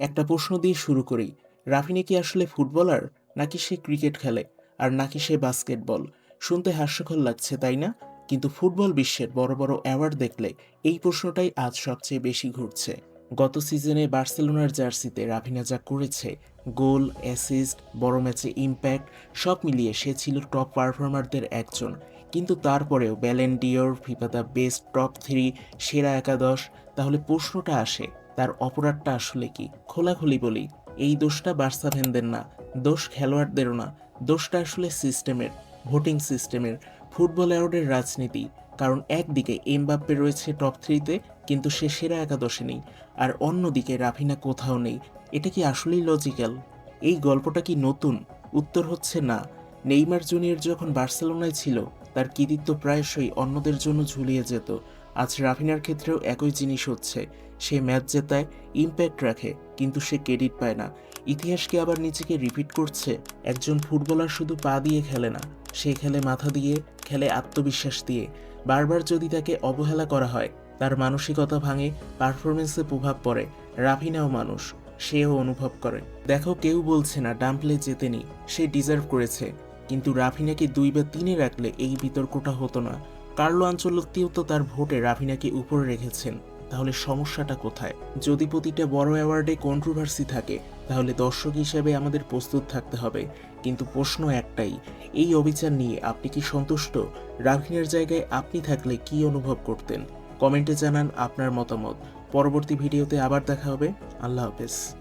একটা প্রশ্ন দিয়ে শুরু করি। রাফিনে কি আসলে ফুটবলার, নাকি সে ক্রিকেট খেলে, আর নাকি সে বাস্কেটবল? শুনতে হাস্যকর লাগছে, তাই না? কিন্তু ফুটবল বিশ্বের বড় বড় অ্যাওয়ার্ড দেখলে এই প্রশ্নটাই আজ সবচেয়ে বেশি ঘুরছে। গত সিজনে বার্সেলোনার জার্সিতে রাফিনা যা করেছে, গোল, অ্যাসিস্ট, বড় ম্যাচে ইম্প্যাক্ট, সব মিলিয়ে সে ছিল টপ পারফর্মারদের একজন। কিন্তু তারপরেও Ballon d'Or FIFA the best top three, সেরা একাদশ, তাহলে প্রশ্নটা আসে তার অপরাধটা আসলে কি? খোলাখুলি বলি, এই দোষটা বার্সা ফ্যানদের না, দোষ খেলোয়াড়দেরও না, দোষটা আসলে সিস্টেমের, ভোটিং সিস্টেমের, ফুটবল অ্যাওয়ার্ডের রাজনীতি। কারণ একদিকে এমবাপ্পে রয়েছে টপ থ্রিতে, কিন্তু সে সেরা একাদশে নেই। আর অন্যদিকে রাফিনা কোথাও নেই, এটা কি আসলেই লজিক্যাল এই গল্পটা কি নতুন? উত্তর হচ্ছে না। নেইমার জুনিয়র যখন বার্সেলোনায় ছিল, তার কৃতিত্ব প্রায়শই অন্যদের জন্য ঝুলিয়ে যেত। আজ রাফিনার ক্ষেত্রেও একই জিনিস হচ্ছে। সে ম্যাচ জেতায় ইম্প্যাক্ট রাখে, কিন্তু সে ক্রেডিট পায় না। ইতিহাসকে আবার নিজেকে রিপিট করছে? একজন ফুটবলার শুধু পা দিয়ে খেলে না, সে খেলে মাথা দিয়ে, খেলে আত্মবিশ্বাস দিয়ে। বারবার যদি তাকে অবহেলা করা হয়, তার মানসিকতা ভাঙে পারফরমেন্সে প্রভাব পড়ে। রাফিনাও মানুষ, সেও অনুভব করে। দেখো, কেউ বলছে না ডাম্পলে জেতেনি সে ডিজার্ভ করেছে। কিন্তু রাফিনাকে দুই বা তিনে রাখলে এই বিতর্কটা হতো না। কার্লো আঞ্চলত্তিও তো তার ভোটে রাভিনাকে উপরে রেখেছেন। তাহলে সমস্যাটা কোথায়? যদি প্রতিটা বড় অ্যাওয়ার্ডে কন্ট্রোভার্সি থাকে, তাহলে দর্শক হিসেবে আমাদের প্রস্তুত থাকতে হবে। কিন্তু প্রশ্ন একটাই, এই অবিচার নিয়ে আপনি কি সন্তুষ্ট? রাফিনের জায়গায় আপনি থাকলে কি অনুভব করতেন? কমেন্টে জানান আপনার মতামত। পরবর্তী ভিডিওতে আবার দেখা হবে। আল্লাহ হাফেজ।